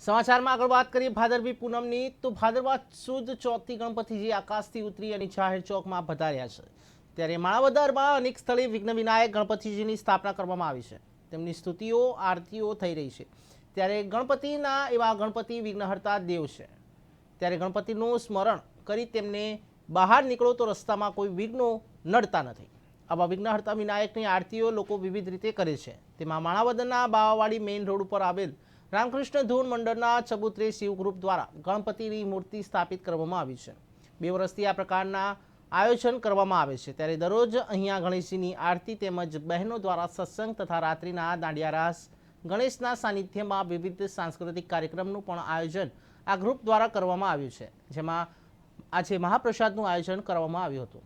સમાચારમાં આગળ વાત કરીએ ભાદરવી પૂનમની, તો ભાદરવા સુદ ચોથથી ગણપતિજી આકાશથી ઉતરી અને જાહેર ચોકમાં પધાર્યા છે. ત્યારે માણાવદરમાં અનેક સ્થળે વિઘ્ન વિનાયક ગણપતિજીની સ્થાપના કરવામાં આવી છે. તેમની સ્તુતિઓ, આરતીઓ થઈ રહી છે. ત્યારે ગણપતિના એવા ગણપતિ વિઘ્નહર્તા દેવ છે. ત્યારે ગણપતિનું સ્મરણ કરી તેમને બહાર નીકળો તો રસ્તામાં કોઈ વિઘ્નો નડતા નથી. આવા વિઘ્નહર્તા વિનાયકની આરતીઓ લોકો વિવિધ રીતે કરે છે. તેમાં માણાવદરના બાવાવાડી મેઇન રોડ ઉપર આવેલ રામકૃષ્ણ ધૂન મંડળના ચબુતરે શિવ ગ્રુપ દ્વારા ગણપતિની મૂર્તિ સ્થાપિત કરવામાં આવી છે. બે વર્ષથી આ પ્રકારના આયોજન કરવામાં આવે છે. ત્યારે દરરોજ અહીંયા ગણેશજીની આરતી તેમજ બહેનો દ્વારા સત્સંગ તથા રાત્રિના દાંડિયા રાસ, ગણેશના સાનિધ્યમાં વિવિધ સાંસ્કૃતિક કાર્યક્રમનું પણ આયોજન આ ગ્રુપ દ્વારા કરવામાં આવ્યું છે. જેમાં આજે મહાપ્રસાદનું આયોજન કરવામાં આવ્યું હતું.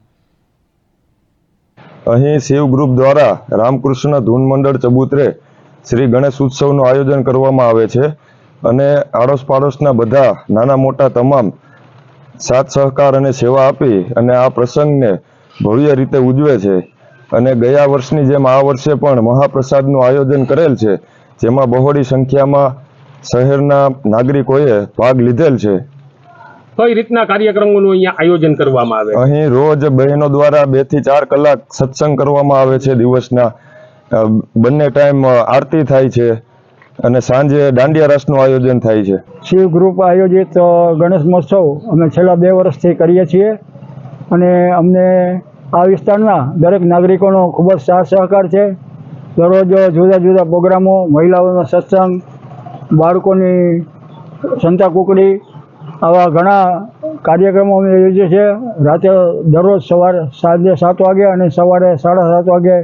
અહીં શિવ ગ્રુપ દ્વારા રામકૃષ્ણ ધૂન મંડળ ચબુતરે શ્રી ગણેશ ઉત્સવનું આયોજન કરવામાં આવે છે અને આડોશ પાડોશના બધા નાના મોટા તમામ સાથ સહકાર અને સેવા આપી અને આ પ્રસંગને ભવ્ય રીતે ઉજવે છે. અને ગયા વર્ષની જેમ આ વર્ષે પણ મહાપ્રસાદનું આયોજન કરેલ છે જેમાં બહોળી સંખ્યામાં શહેરના નાગરિકોએ ભાગ લીધેલ છે. કઈ રીતના કાર્યક્રમોનું અહીંયા આયોજન કરવામાં આવે? અહીં રોજ બહેનો દ્વારા બેથી ચાર કલાક સત્સંગ કરવામાં આવે છે દિવસના. બંને ટાઈમ આરતી થાય છે અને સાંજે દાંડિયા રાસનું આયોજન થાય છે. શિવ ગ્રુપ આયોજિત ગણેશ મહોત્સવ અમે છેલ્લા બે વર્ષથી કરીએ છીએ અને અમને આ વિસ્તારના દરેક નાગરિકોનો ખૂબ જ સાથ સહકાર છે. દરરોજ જુદા જુદા પ્રોગ્રામો, મહિલાઓનો સત્સંગ, બાળકોની સંતા કુકડી, આવા ઘણા કાર્યક્રમો અમે યોજીએ છીએ. રાતે દરરોજ સવારે સાંજે સાત વાગે અને સવારે સાડા સાત વાગે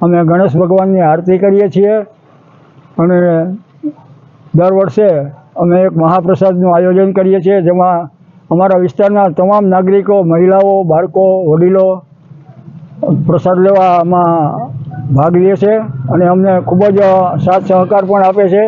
અમે ગણેશ ભગવાનની આરતી કરીએ છીએ. અને દર વર્ષે અમે એક મહાપ્રસાદનું આયોજન કરીએ છીએ, જેમાં અમારા વિસ્તારના તમામ નાગરિકો, મહિલાઓ, બાળકો, વડીલો પ્રસાદ લેવામાં ભાગ લે છે અને અમને ખૂબ જ સાથ સહકાર પણ આપે છે.